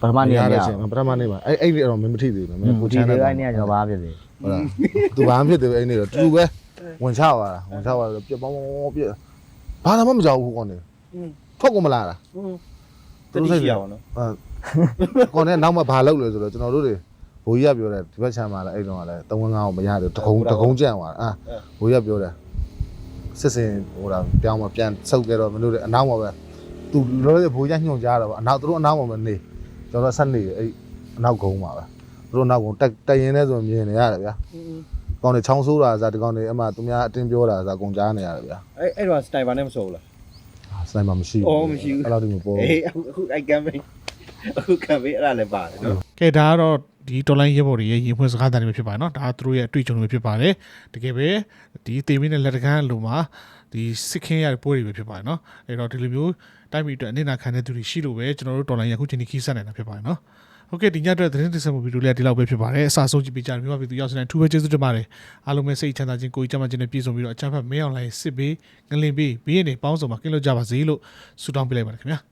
ပထမနေ့ကရရတဲ့အချိန်မှာပထမနေ့မှာအဲ့အဲ့ဒီတော့မင်းမထိသေးဘူးမင်းကိုဒီချမ်းနေ့တဲ့အဲ့နေ့ကကျွန်တော်ဘာဖြစ်လဲဟုတ်လားသူဘာမှဖြစ်သေးဘူးအဲ့နေ့တော့တူပဲ ဝင်ချသွားတာဝင်ချသွားတော့ပြက်ပေါင်းပေါင်းပြက်ဘာမှမကြောက်ဘူးကောင်နေထွက်ကုန်မလာတာတတိရှိရအောင်နော်အဲကောင်နဲ့နောက်မှဘာလုပ်လဲဆိုတော့ကျွန်တော်တို့တွေဘိုးကြီးကပြောတယ်ဒီဘက်ချမ်းမှာလည်းအဲ့တော့ကလည်းတဝင်းငါးအောင်မရတယ်တကုံတကုံကြံ့သွားတာအာဘိုးကြီးကပြောတယ်စစ်စင်ဟိုတာပြောင်းမပြန်ဆုပ်ကြတော့မလို့တဲ့အနောက်မှာပဲသူလောလောဆယ်ဘိုးကြီးညှို့ကြားတော့ဗောအနောက်သူတို့အနောက်မှာပဲနေကျွန်တော်ဆက်နေတယ်အဲ့အနောက်ကုန်းမှာပဲသူတို့အနောက်ကုန်းတက်တက်ရင်လဲဆိုမြင်နေရတယ်ဗျာ ကောင်းနေချောင်းဆိုးတာစားဒီကောင်းနေအမှသူများအတင်းပြောတာစားအကုန်ကြားနေရတယ်ဗျာ အဲ့အဲ့တော့စတိုင်ပါနဲ့မစိုးဘူးလား စနိုက်ပါမရှိ အော်မရှိဘူး အဲ့လိုဒီမပေါ် အေးအခုအခုအိုက်ကမ်ပိန်းအခုကမ်ပိန်းအဲ့ဒါလည်းပါတယ်နော် ကဲဒါကတော့ဒီတော်လိုင်းရဲဘော်တွေရဲ့ရင်ဖွင့်စကားတန်တွေပဲဖြစ်ပါတယ်เนาะဒါကသူတို့ရဲ့အတွေ့အကြုံတွေဖြစ်ပါတယ်တကယ်ပဲဒီတေမင်းနဲ့လက်တကန်းအလိုမှာဒီစစ်ခင်းရတဲ့ပွဲတွေပဲဖြစ်ပါတယ်เนาะအဲ့တော့ဒီလိုမျိုးတိုင်းပြည်အတွက်အနစ်နာခံတဲ့သူတွေရှိလို့ပဲကျွန်တော်တို့တော်လိုင်းရအခုချိန်ဒီခီးဆက်နေတာဖြစ်ပါတယ်เนาะ ဟုတ်ကဲ့ဒီညအတွက်သတင်းတင်ဆက်မှုဗီဒီယိုလေးကဒီလောက်ပဲဖြစ်ပါတယ်အစားဆုံးကြည့်ပေးကြတယ်မြန်မာပြည်သူရောက်စတဲ့ထူးပဲကျေးဇူးတင်ပါတယ်အားလုံးပဲစိတ်ချမ်းသာခြင်းကိုယ်ကြမ်းမှခြင်းနဲ့ပြည့်စုံပြီးတော့အချမ်းဖတ်မဲအောင်လိုင်းစစ်ပေးငလင်ပေးဘေးရည်နေပေါင်းစုံမှာကင်းလို့ကြပါစေလို့ဆုတောင်းပေးလိုက်ပါတယ်ခင်ဗျာ